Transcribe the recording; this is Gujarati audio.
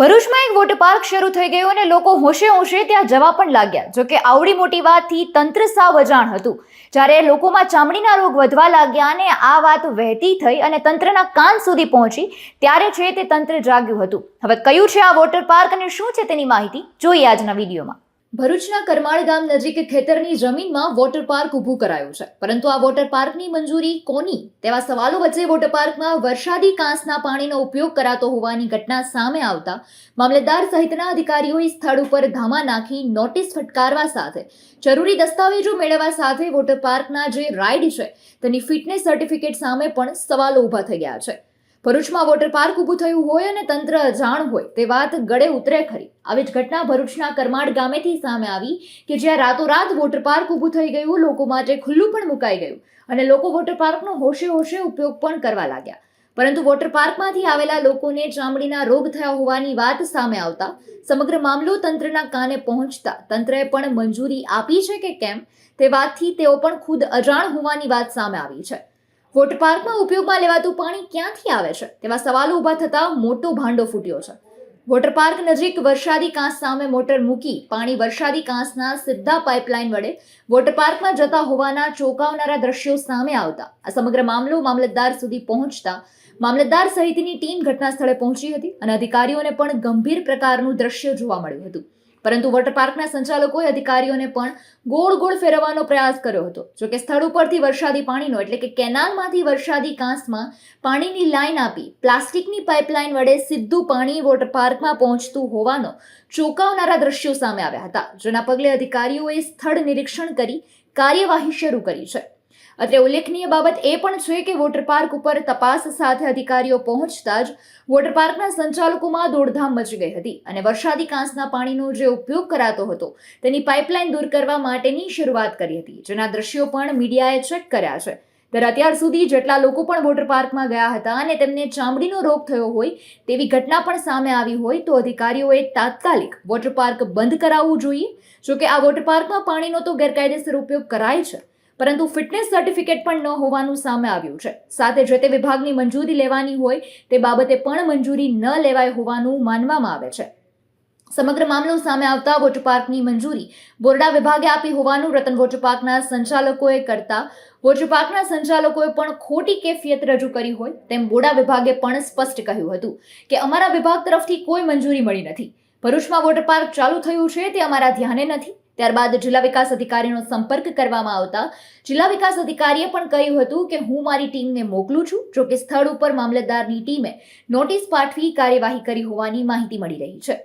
ભરૂચમાં એક વોટર પાર્ક શરૂ થઈ ગયું અને લોકો હોશે હોશે ત્યાં જવા પણ લાગ્યા. જોકે આવડી મોટી વાતથી તંત્ર સાવ અજાણ હતું. જ્યારે લોકોમાં ચામડીના રોગ વધવા લાગ્યા અને આ વાત વહેતી થઈ અને તંત્રના કાન સુધી પહોંચી, ત્યારે છે તે તંત્ર જાગ્યું હતું. હવે કયું છે આ વોટર પાર્ક અને શું છે તેની માહિતી જોઈએ આજના વિડીયોમાં. ભરૂચના કરમાળ ગામ નજીક ખેતરની જમીનમાં વોટર પાર્ક ઊભું કરાયું છે. પરંતુ આ વોટર પાર્કની મંજૂરી કોની? તેવા સવાલો વચ્ચે વોટર પાર્કમાં વરસાદી કાંસના પાણીનો ઉપયોગ કરાતો હોવાની ઘટના સામે આવતા મામલતદાર સહિતના અધિકારીઓએ સ્થળ ઉપર ધામા નાખી નોટિસ ફટકારવા સાથે. જરૂરી દસ્તાવેજો મેળવવા સાથે વોટર પાર્કના જે રાઇડ છે, તેની ફિટનેસ સર્ટિફિકેટ સામે પણ સવાલો ઊભા થઈ ગયા છે. ભરૂચમાં વોટર પાર્ક ઊભું થયું હોય અને તંત્ર અજાણ હોય, તે વાત ગળે ઉતરે ખરી. આવી જ ઘટના ભરૂચના કરમાડ ગામેથી સામે આવી કે જ્યાં રાતોરાત વોટર પાર્ક ઊભું થઈ ગયું, લોકો માટે ખુલ્લું પણ મુકાઈ ગયું અને લોકો વોટર પાર્કનો હોશે હોશે ઉપયોગ પણ કરવા લાગ્યા. પરંતુ વોટર પાર્કમાંથી આવેલા લોકોને ચામડીના રોગ થયા હોવાની વાત સામે આવતા, સમગ્ર મામલો તંત્રના કાને પહોંચતા, તંત્રએ પણ મંજૂરી આપી છે કે કેમ, તે વાતથી તેઓ પણ ખુદ અજાણ હોવાની વાત સામે આવી છે. વોટર પાર્કમાં ઉપયોગમાં લેવાતું પાણી ક્યાંથી આવે છે? તેવા સવાલો ઊભા થતા મોટો ભાંડો ફૂટ્યો છે. વોટર પાર્ક નજીક વરસાદી કાંસ સામે મોટર મૂકી પાણી વરસાદી કાંસના સીધા પાઇપલાઇન વડે વોટર પાર્કમાં જતા હોવાના ચોંકાવનારા દ્રશ્યો સામે આવતા. આ સમગ્ર મામલો મામલતદાર સુધી પહોંચતા મામલતદાર સહિતની ટીમ ઘટના સ્થળે પહોંચી હતી અને અધિકારીઓને પણ ગંભીર પ્રકારનું દ્રશ્ય જોવા મળ્યું હતું. પરંતુ વોટર પાર્કના સંચાલકોએ અધિકારીઓને પણ ગોળ ગોળ ફેરવવાનો પ્રયાસ કર્યો હતો. જોકે સ્થળ ઉપરથી વરસાદી પાણીનો, એટલે કે કેનાલમાંથી વરસાદી કાંસમાં પાણીની લાઇન આપી પ્લાસ્ટિકની પાઇપલાઇન વડે સીધું પાણી વોટર પાર્કમાં પહોંચતું હોવાનો ચોંકાવનારા દ્રશ્યો સામે આવ્યા હતા, જેના પગલે અધિકારીઓએ સ્થળ નિરીક્ષણ કરી કાર્યવાહી શરૂ કરી છે. અત્રે ઉલ્લેખનીય બાબત એ પણ છે કે વોટર પાર્ક ઉપર તપાસ સાથે અધિકારીઓ પહોંચતા જ વોટર પાર્કના સંચાલકોમાં દોડધામ મચી ગઈ હતી અને વરસાદી કાંસના પાણીનો જે ઉપયોગ કરાતો હતો તેની પાઇપલાઇન દૂર કરવા માટેની શરૂઆત કરી હતી. જેના દ્રશ્યો પણ મીડિયાએ ચેક કર્યા છે. ત્યારે અત્યાર સુધી જેટલા લોકો પણ વોટર પાર્કમાં ગયા હતા અને તેમને ચામડીનો રોગ થયો હોય તેવી ઘટના પણ સામે આવી હોય તો અધિકારીઓએ તાત્કાલિક વોટર પાર્ક બંધ કરાવવું જોઈએ. જોકે આ વોટર પાર્કમાં પાણીનો તો ગેરકાયદેસર ઉપયોગ કરાય છે. પરંતુ ફિટનેસ સર્ટિફિકેટ પણ ન હોવાનું સામે આવ્યું છે. સાથે જે તે વિભાગની મંજૂરી લેવાની હોય તે બાબતે પણ મંજૂરી ન લેવાય હોવાનું માનવામાં આવે છે. સમગ્ર મામલો સામે આવતા વોટર પાર્કની મંજૂરી બોરડા વિભાગે આપી હોવાનું રતન વોટર પાર્કના સંચાલકોએ કરતા વોટર પાર્કના સંચાલકોએ પણ ખોટી કેફિયત રજૂ કરી હોય તેમ બોરડા વિભાગે પણ સ્પષ્ટ કહ્યું હતું કે અમારા વિભાગ તરફથી કોઈ મંજૂરી મળી નથી. ભરૂચમાં વોટર પાર્ક ચાલુ થયું છે તે અમારા ધ્યાને નથી. ત્યારબાદ જિલ્લા વિકાસ અધિકારીનો સંપર્ક કરવામાં આવતા જિલ્લા વિકાસ અધિકારીએ પણ કહ્યું હતું કે હું મારી ટીમને મોકલું છું જો કે સ્થળ ઉપર મામલતદારની ટીમે નોટિસ પાઠવી કાર્યવાહી કરી હોવાની માહિતી મળી રહી છે.